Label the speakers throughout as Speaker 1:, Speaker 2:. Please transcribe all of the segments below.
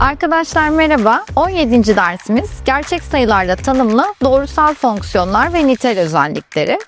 Speaker 1: Arkadaşlar merhaba. 17. dersimiz gerçek sayılarla tanımlı doğrusal fonksiyonlar ve nitel özellikleri.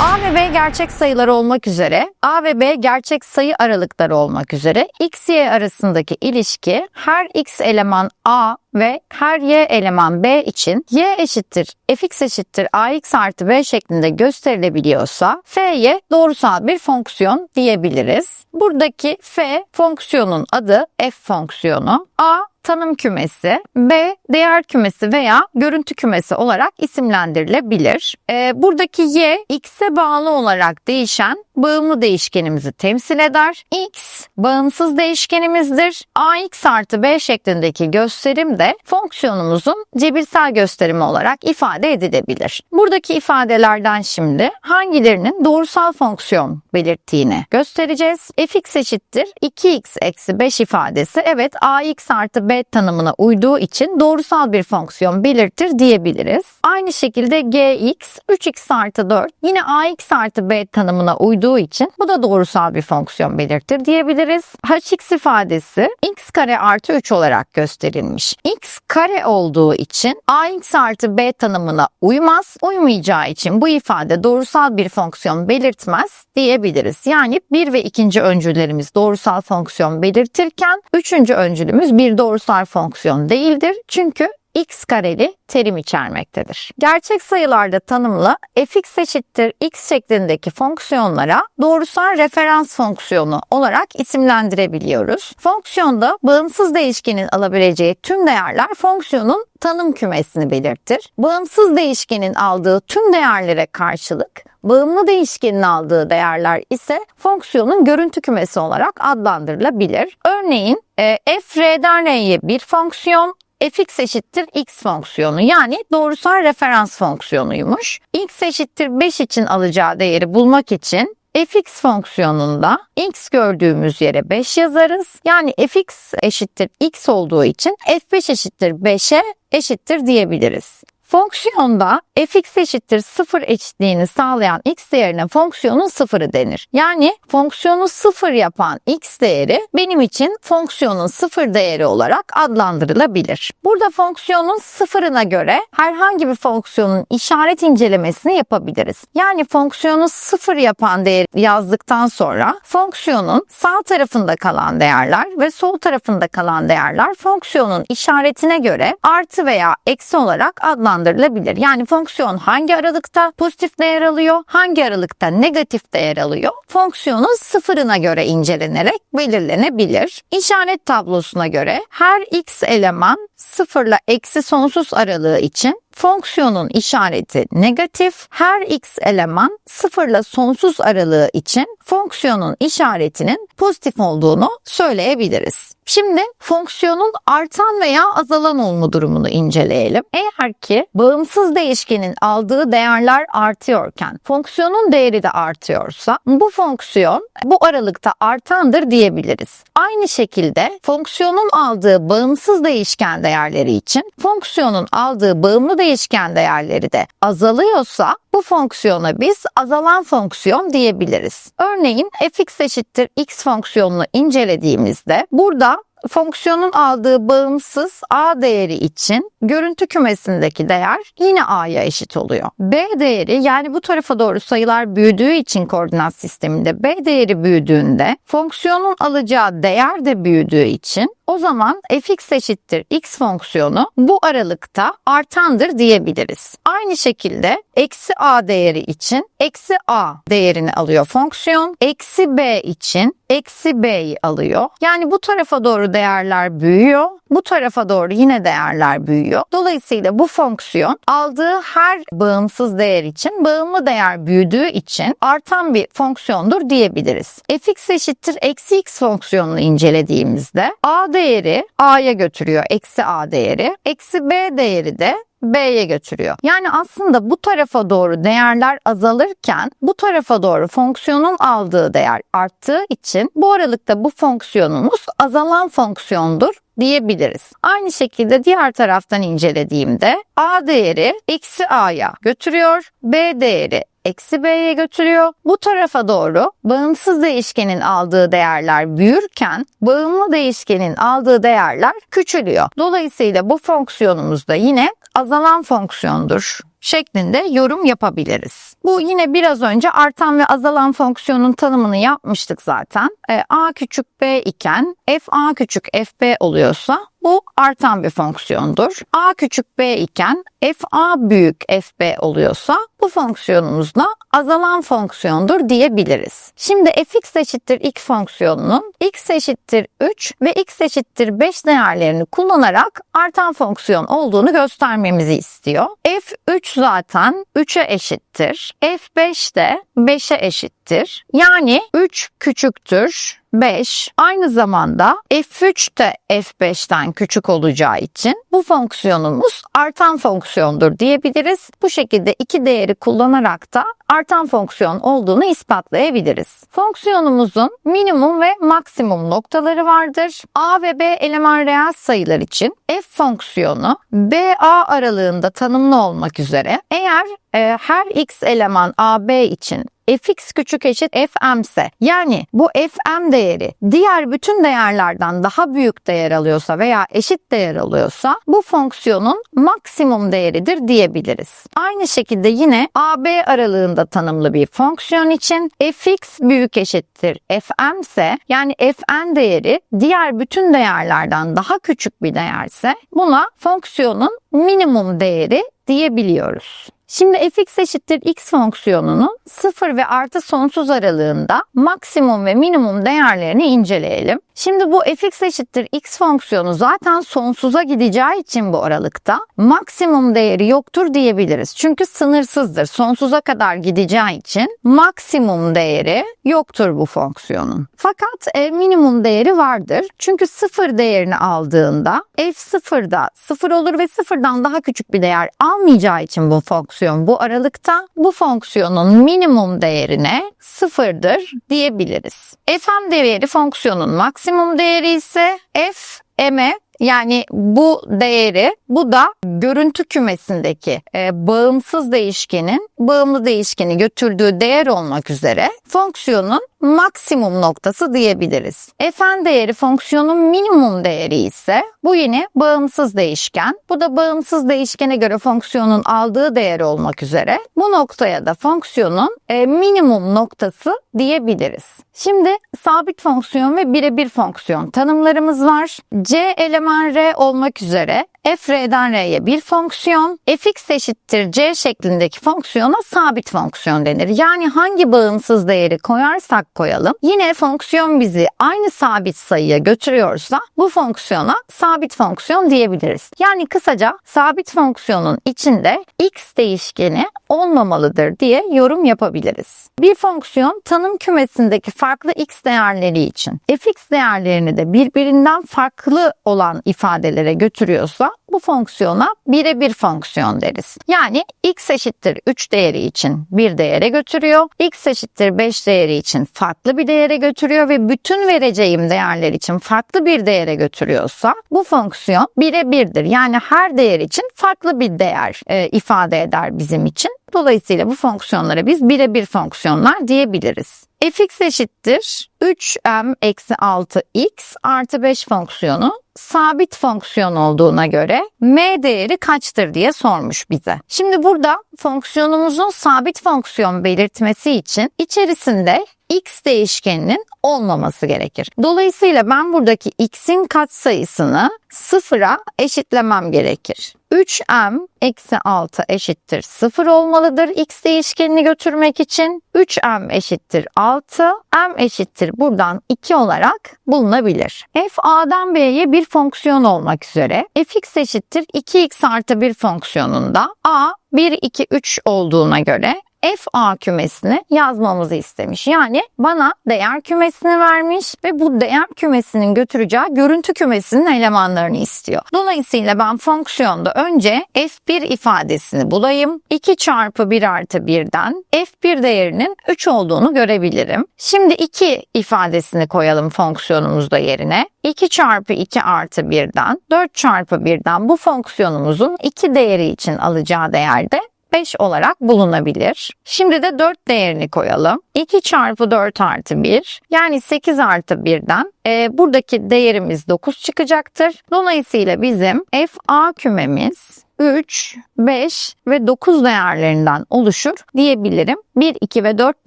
Speaker 1: A ve B gerçek sayılar olmak üzere, A ve B gerçek sayı aralıkları olmak üzere x, y arasındaki ilişki her x eleman A ve her y eleman B için y eşittir fx eşittir ax artı b şeklinde gösterilebiliyorsa f'ye doğrusal bir fonksiyon diyebiliriz. Buradaki f fonksiyonun adı f fonksiyonu. A tanım kümesi, B değer kümesi veya görüntü kümesi olarak isimlendirilebilir. Ee, buradaki y x'e bağlı olarak değişen bağımlı değişkenimizi temsil eder. x bağımsız değişkenimizdir. ax artı b şeklindeki gösterim de fonksiyonumuzun cebirsel gösterimi olarak ifade edilebilir. Buradaki ifadelerden şimdi hangilerinin doğrusal fonksiyon belirttiğini göstereceğiz. fx eşittir 2x eksi 5 ifadesi evet ax artı b tanımına uyduğu için doğrusal bir fonksiyon belirtir diyebiliriz. Aynı şekilde gx 3x artı 4 yine ax artı b tanımına uyduğu için bu da doğrusal bir fonksiyon belirtir diyebiliriz. hx ifadesi x kare artı 3 olarak gösterilmiş. x kare olduğu için ax artı b tanımına uymaz. Uymayacağı için bu ifade doğrusal bir fonksiyon belirtmez diyebiliriz. Yani bir ve ikinci öncüllerimiz doğrusal fonksiyon belirtirken üçüncü öncülümüz bir doğrusal fonksiyon değildir. Çünkü x kareli terim içermektedir. Gerçek sayılarda tanımlı fx eşittir x şeklindeki fonksiyonlara doğrusal referans fonksiyonu olarak isimlendirebiliyoruz. Fonksiyonda bağımsız değişkenin alabileceği tüm değerler fonksiyonun tanım kümesini belirtir. Bağımsız değişkenin aldığı tüm değerlere karşılık bağımlı değişkenin aldığı değerler ise fonksiyonun görüntü kümesi olarak adlandırılabilir. Örneğin e, f r'den r'ye bir fonksiyon, fx eşittir x fonksiyonu yani doğrusal referans fonksiyonuymuş. x eşittir 5 için alacağı değeri bulmak için fx fonksiyonunda x gördüğümüz yere 5 yazarız. Yani fx eşittir x olduğu için f5 eşittir 5'e eşittir diyebiliriz. Fonksiyonda fx eşittir 0 eşitliğini sağlayan x değerine fonksiyonun sıfırı denir. Yani fonksiyonu sıfır yapan x değeri benim için fonksiyonun sıfır değeri olarak adlandırılabilir. Burada fonksiyonun sıfırına göre herhangi bir fonksiyonun işaret incelemesini yapabiliriz. Yani fonksiyonu sıfır yapan değeri yazdıktan sonra fonksiyonun sağ tarafında kalan değerler ve sol tarafında kalan değerler fonksiyonun işaretine göre artı veya eksi olarak adlandırılabilir adlandırılabilir. Yani fonksiyon hangi aralıkta pozitif değer alıyor, hangi aralıkta negatif değer alıyor? Fonksiyonun sıfırına göre incelenerek belirlenebilir. İşaret tablosuna göre her x eleman sıfırla eksi sonsuz aralığı için fonksiyonun işareti negatif, her x eleman sıfırla sonsuz aralığı için fonksiyonun işaretinin pozitif olduğunu söyleyebiliriz. Şimdi fonksiyonun artan veya azalan olma durumunu inceleyelim. Eğer ki bağımsız değişkenin aldığı değerler artıyorken fonksiyonun değeri de artıyorsa bu fonksiyon bu aralıkta artandır diyebiliriz. Aynı şekilde fonksiyonun aldığı bağımsız değişken değerleri için fonksiyonun aldığı bağımlı değişken değerleri de azalıyorsa bu fonksiyona biz azalan fonksiyon diyebiliriz. Örneğin fx eşittir x fonksiyonunu incelediğimizde burada fonksiyonun aldığı bağımsız a değeri için görüntü kümesindeki değer yine a'ya eşit oluyor. b değeri yani bu tarafa doğru sayılar büyüdüğü için koordinat sisteminde b değeri büyüdüğünde fonksiyonun alacağı değer de büyüdüğü için o zaman fx eşittir x fonksiyonu bu aralıkta artandır diyebiliriz. Aynı şekilde eksi a değeri için eksi a değerini alıyor fonksiyon. Eksi b için eksi b'yi alıyor. Yani bu tarafa doğru değerler büyüyor. Bu tarafa doğru yine değerler büyüyor. Dolayısıyla bu fonksiyon aldığı her bağımsız değer için bağımlı değer büyüdüğü için artan bir fonksiyondur diyebiliriz. fx eşittir eksi x fonksiyonunu incelediğimizde a değeri a'ya götürüyor eksi a değeri. Eksi b değeri de B'ye götürüyor. Yani aslında bu tarafa doğru değerler azalırken bu tarafa doğru fonksiyonun aldığı değer arttığı için bu aralıkta bu fonksiyonumuz azalan fonksiyondur diyebiliriz. Aynı şekilde diğer taraftan incelediğimde A değeri eksi A'ya götürüyor. B değeri eksi b'ye götürüyor. Bu tarafa doğru bağımsız değişkenin aldığı değerler büyürken bağımlı değişkenin aldığı değerler küçülüyor. Dolayısıyla bu fonksiyonumuz da yine azalan fonksiyondur şeklinde yorum yapabiliriz. Bu yine biraz önce artan ve azalan fonksiyonun tanımını yapmıştık zaten. E, a küçük b iken f a küçük f b oluyorsa bu artan bir fonksiyondur. a küçük b iken f a büyük f b oluyorsa bu fonksiyonumuz da azalan fonksiyondur diyebiliriz. Şimdi fx eşittir x fonksiyonunun x eşittir 3 ve x eşittir 5 değerlerini kullanarak artan fonksiyon olduğunu göstermemizi istiyor. f3 zaten 3'e eşittir. f5 de 5'e eşittir. Yani 3 küçüktür 5 aynı zamanda f3 de f5'ten küçük olacağı için bu fonksiyonumuz artan fonksiyondur diyebiliriz. Bu şekilde iki değeri kullanarak da artan fonksiyon olduğunu ispatlayabiliriz. Fonksiyonumuzun minimum ve maksimum noktaları vardır. A ve B eleman reel sayılar için f fonksiyonu BA aralığında tanımlı olmak üzere eğer e, her x eleman AB için fx küçük eşit fm ise yani bu fm değeri diğer bütün değerlerden daha büyük değer alıyorsa veya eşit değer alıyorsa bu fonksiyonun maksimum değeridir diyebiliriz. Aynı şekilde yine AB aralığında tanımlı bir fonksiyon için fx büyük eşittir fm ise yani fn değeri diğer bütün değerlerden daha küçük bir değerse buna fonksiyonun minimum değeri diyebiliyoruz. Şimdi fx eşittir x fonksiyonunun 0 ve artı sonsuz aralığında maksimum ve minimum değerlerini inceleyelim. Şimdi bu fx eşittir x fonksiyonu zaten sonsuza gideceği için bu aralıkta maksimum değeri yoktur diyebiliriz. Çünkü sınırsızdır. Sonsuza kadar gideceği için maksimum değeri yoktur bu fonksiyonun. Fakat e, minimum değeri vardır. Çünkü sıfır değerini aldığında f sıfırda sıfır olur ve sıfırdan daha küçük bir değer almayacağı için bu fonksiyon bu aralıkta bu fonksiyonun minimum değerine sıfırdır diyebiliriz. fm değeri fonksiyonun maksimum değeri ise f m'e yani bu değeri bu da görüntü kümesindeki e, bağımsız değişkenin bağımlı değişkeni götürdüğü değer olmak üzere fonksiyonun maksimum noktası diyebiliriz. fn değeri fonksiyonun minimum değeri ise bu yine bağımsız değişken. Bu da bağımsız değişkene göre fonksiyonun aldığı değer olmak üzere bu noktaya da fonksiyonun e, minimum noktası diyebiliriz. Şimdi sabit fonksiyon ve birebir fonksiyon tanımlarımız var. C eleman R olmak üzere f r'den r'ye bir fonksiyon, fx eşittir c şeklindeki fonksiyona sabit fonksiyon denir. Yani hangi bağımsız değeri koyarsak koyalım yine fonksiyon bizi aynı sabit sayıya götürüyorsa bu fonksiyona sabit fonksiyon diyebiliriz. Yani kısaca sabit fonksiyonun içinde x değişkeni olmamalıdır diye yorum yapabiliriz. Bir fonksiyon tanım kümesindeki farklı x değerleri için fx değerlerini de birbirinden farklı olan ifadelere götürüyorsa bu fonksiyona birebir fonksiyon deriz. Yani x eşittir 3 değeri için bir değere götürüyor. x eşittir 5 değeri için farklı bir değere götürüyor ve bütün vereceğim değerler için farklı bir değere götürüyorsa bu fonksiyon birebirdir. Yani her değer için farklı bir değer e, ifade eder bizim için. Dolayısıyla bu fonksiyonlara biz birebir fonksiyonlar diyebiliriz. fx eşittir 3m eksi 6x artı 5 fonksiyonu sabit fonksiyon olduğuna göre m değeri kaçtır diye sormuş bize. Şimdi burada fonksiyonumuzun sabit fonksiyon belirtmesi için içerisinde x değişkeninin olmaması gerekir. Dolayısıyla ben buradaki x'in katsayısını sıfıra eşitlemem gerekir. 3m eksi 6 eşittir 0 olmalıdır x değişkenini götürmek için. 3m eşittir 6, m eşittir buradan 2 olarak bulunabilir. f a'dan b'ye bir fonksiyon olmak üzere fx eşittir 2x artı 1 fonksiyonunda a 1, 2, 3 olduğuna göre FA kümesini yazmamızı istemiş. Yani bana değer kümesini vermiş ve bu değer kümesinin götüreceği görüntü kümesinin elemanlarını istiyor. Dolayısıyla ben fonksiyonda önce F1 ifadesini bulayım. 2 çarpı 1 artı 1'den F1 değerinin 3 olduğunu görebilirim. Şimdi 2 ifadesini koyalım fonksiyonumuzda yerine. 2 çarpı 2 artı 1'den 4 çarpı 1'den bu fonksiyonumuzun 2 değeri için alacağı değerde 5 olarak bulunabilir. Şimdi de 4 değerini koyalım. 2 çarpı 4 artı 1 yani 8 artı 1'den e, buradaki değerimiz 9 çıkacaktır. Dolayısıyla bizim FA kümemiz 3, 5 ve 9 değerlerinden oluşur diyebilirim. 1, 2 ve 4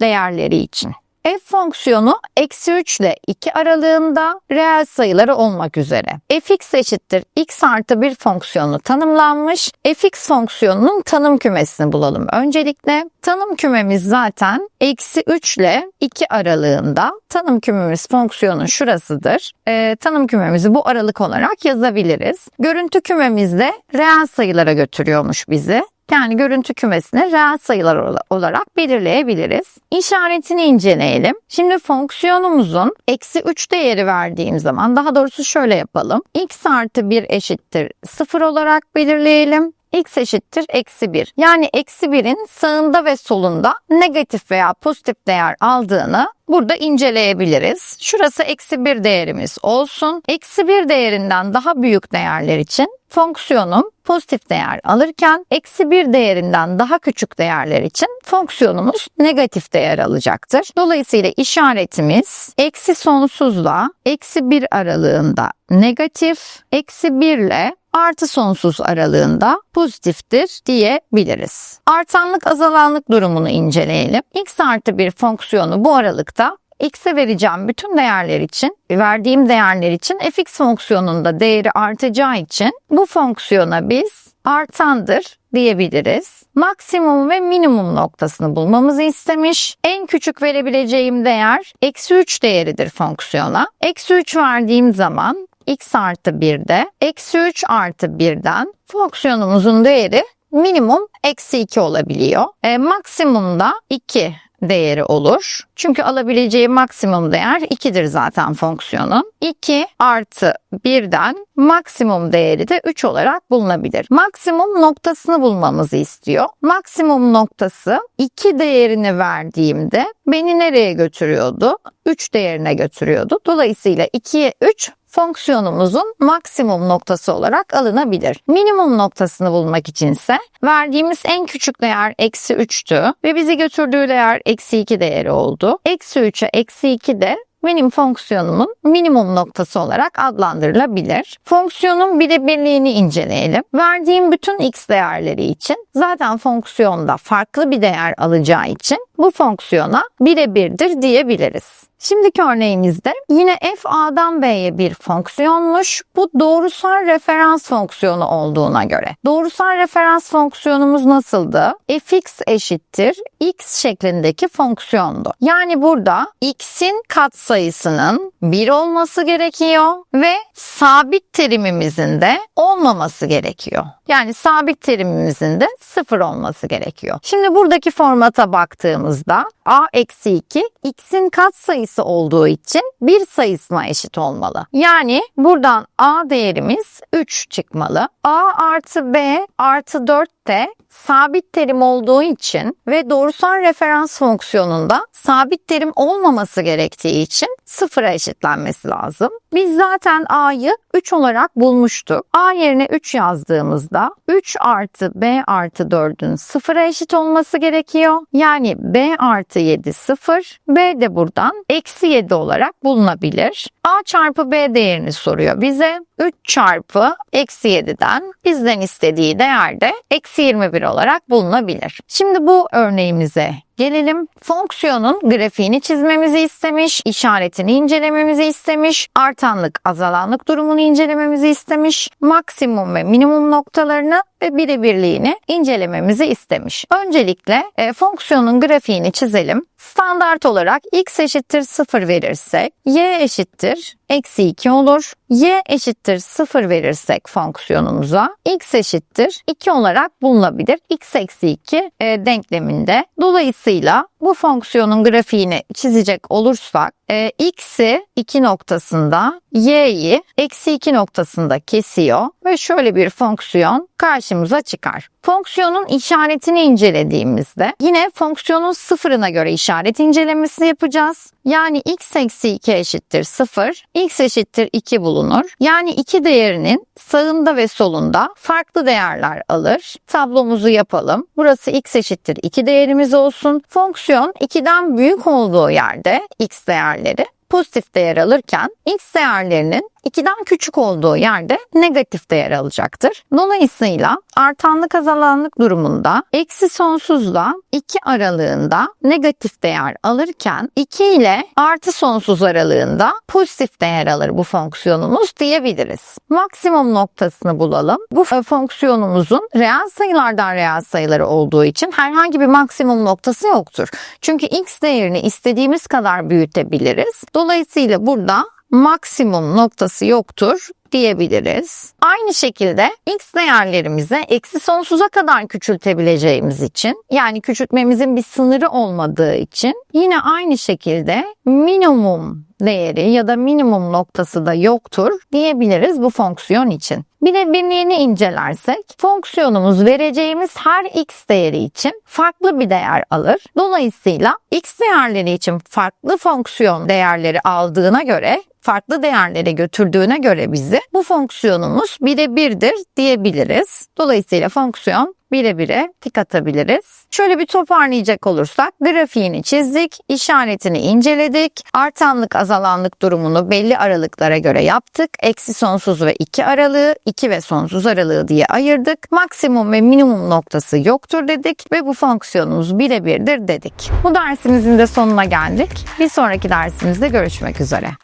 Speaker 1: değerleri için. F fonksiyonu eksi 3 ile 2 aralığında reel sayıları olmak üzere. fx eşittir x artı 1 fonksiyonu tanımlanmış. fx fonksiyonunun tanım kümesini bulalım öncelikle. Tanım kümemiz zaten eksi 3 ile 2 aralığında. Tanım kümemiz fonksiyonun şurasıdır. Ee, tanım kümemizi bu aralık olarak yazabiliriz. Görüntü kümemizde reel sayılara götürüyormuş bizi. Yani görüntü kümesini reel sayılar olarak belirleyebiliriz. İşaretini inceleyelim. Şimdi fonksiyonumuzun eksi 3 değeri verdiğim zaman daha doğrusu şöyle yapalım. x artı 1 eşittir 0 olarak belirleyelim x eşittir eksi 1. Yani eksi 1'in sağında ve solunda negatif veya pozitif değer aldığını burada inceleyebiliriz. Şurası eksi 1 değerimiz olsun. Eksi 1 değerinden daha büyük değerler için fonksiyonum pozitif değer alırken eksi 1 değerinden daha küçük değerler için fonksiyonumuz negatif değer alacaktır. Dolayısıyla işaretimiz eksi sonsuzla eksi 1 aralığında negatif, eksi 1 ile artı sonsuz aralığında pozitiftir diyebiliriz. Artanlık azalanlık durumunu inceleyelim. x artı bir fonksiyonu bu aralıkta x'e vereceğim bütün değerler için, verdiğim değerler için fx fonksiyonunda değeri artacağı için bu fonksiyona biz artandır diyebiliriz. Maksimum ve minimum noktasını bulmamızı istemiş. En küçük verebileceğim değer eksi 3 değeridir fonksiyona. Eksi 3 verdiğim zaman x artı 1'de eksi 3 artı 1'den fonksiyonumuzun değeri minimum eksi 2 olabiliyor. E, maksimumda 2 değeri olur. Çünkü alabileceği maksimum değer 2'dir zaten fonksiyonun. 2 artı 1'den maksimum değeri de 3 olarak bulunabilir. Maksimum noktasını bulmamızı istiyor. Maksimum noktası 2 değerini verdiğimde beni nereye götürüyordu? 3 değerine götürüyordu. Dolayısıyla 2'ye 3 fonksiyonumuzun maksimum noktası olarak alınabilir. Minimum noktasını bulmak içinse verdiğimiz en küçük değer eksi 3'tü ve bizi götürdüğü değer eksi 2 değeri oldu. Eksi 3'e eksi 2 de benim fonksiyonumun minimum noktası olarak adlandırılabilir. Fonksiyonun birebirliğini inceleyelim. Verdiğim bütün x değerleri için zaten fonksiyonda farklı bir değer alacağı için bu fonksiyona birebirdir diyebiliriz. Şimdiki örneğimizde yine f a'dan b'ye bir fonksiyonmuş. Bu doğrusal referans fonksiyonu olduğuna göre. Doğrusal referans fonksiyonumuz nasıldı? fx eşittir x şeklindeki fonksiyondu. Yani burada x'in katsayısının 1 olması gerekiyor ve sabit terimimizin de olmaması gerekiyor. Yani sabit terimimizin de 0 olması gerekiyor. Şimdi buradaki formata baktığımızda a eksi 2 x'in katsayısı olduğu için bir sayısına eşit olmalı. Yani buradan a değerimiz 3 çıkmalı. a artı b artı 4 de sabit terim olduğu için ve doğrusal referans fonksiyonunda sabit terim olmaması gerektiği için sıfıra eşitlenmesi lazım. Biz zaten a'yı 3 olarak bulmuştuk. a yerine 3 yazdığımızda 3 artı b artı 4'ün sıfıra eşit olması gerekiyor. Yani b artı 7 sıfır. b de buradan eksi 7 olarak bulunabilir. a çarpı b değerini soruyor bize. 3 çarpı eksi 7'den bizden istediği değerde eksi 21 olarak bulunabilir. Şimdi bu örneğimize Gelelim fonksiyonun grafiğini çizmemizi istemiş, işaretini incelememizi istemiş, artanlık azalanlık durumunu incelememizi istemiş, maksimum ve minimum noktalarını ve birebirliğini incelememizi istemiş. Öncelikle e, fonksiyonun grafiğini çizelim. Standart olarak x eşittir 0 verirsek y eşittir eksi 2 olur. y eşittir 0 verirsek fonksiyonumuza x eşittir 2 olarak bulunabilir. x eksi 2 e, denkleminde. Dolayısıyla bu fonksiyonun grafiğini çizecek olursak e, x'i 2 noktasında, y'yi eksi 2 noktasında kesiyor ve şöyle bir fonksiyon karşımıza çıkar. Fonksiyonun işaretini incelediğimizde yine fonksiyonun sıfırına göre işaret incelemesi yapacağız. Yani x eksi 2 eşittir 0, x eşittir 2 bulunur. Yani 2 değerinin sağında ve solunda farklı değerler alır. Tablomuzu yapalım. Burası x eşittir 2 değerimiz olsun. Fonksiyon 2'den büyük olduğu yerde x değerleri pozitif değer alırken x değerlerinin 2'den küçük olduğu yerde negatif değer alacaktır. Dolayısıyla artanlık azalanlık durumunda eksi sonsuzla 2 aralığında negatif değer alırken 2 ile artı sonsuz aralığında pozitif değer alır bu fonksiyonumuz diyebiliriz. Maksimum noktasını bulalım. Bu fonksiyonumuzun reel sayılardan reel sayıları olduğu için herhangi bir maksimum noktası yoktur. Çünkü x değerini istediğimiz kadar büyütebiliriz. Dolayısıyla burada maksimum noktası yoktur diyebiliriz. Aynı şekilde x değerlerimize eksi sonsuza kadar küçültebileceğimiz için yani küçültmemizin bir sınırı olmadığı için yine aynı şekilde minimum değeri ya da minimum noktası da yoktur diyebiliriz bu fonksiyon için. Bir de birliğini incelersek fonksiyonumuz vereceğimiz her x değeri için farklı bir değer alır. Dolayısıyla x değerleri için farklı fonksiyon değerleri aldığına göre farklı değerlere götürdüğüne göre bizi bu fonksiyonumuz birebirdir diyebiliriz. Dolayısıyla fonksiyon birebire tik atabiliriz. Şöyle bir toparlayacak olursak grafiğini çizdik, işaretini inceledik, artanlık azalanlık durumunu belli aralıklara göre yaptık. Eksi sonsuz ve 2 aralığı, 2 ve sonsuz aralığı diye ayırdık. Maksimum ve minimum noktası yoktur dedik ve bu fonksiyonumuz birebirdir dedik. Bu dersimizin de sonuna geldik. Bir sonraki dersimizde görüşmek üzere.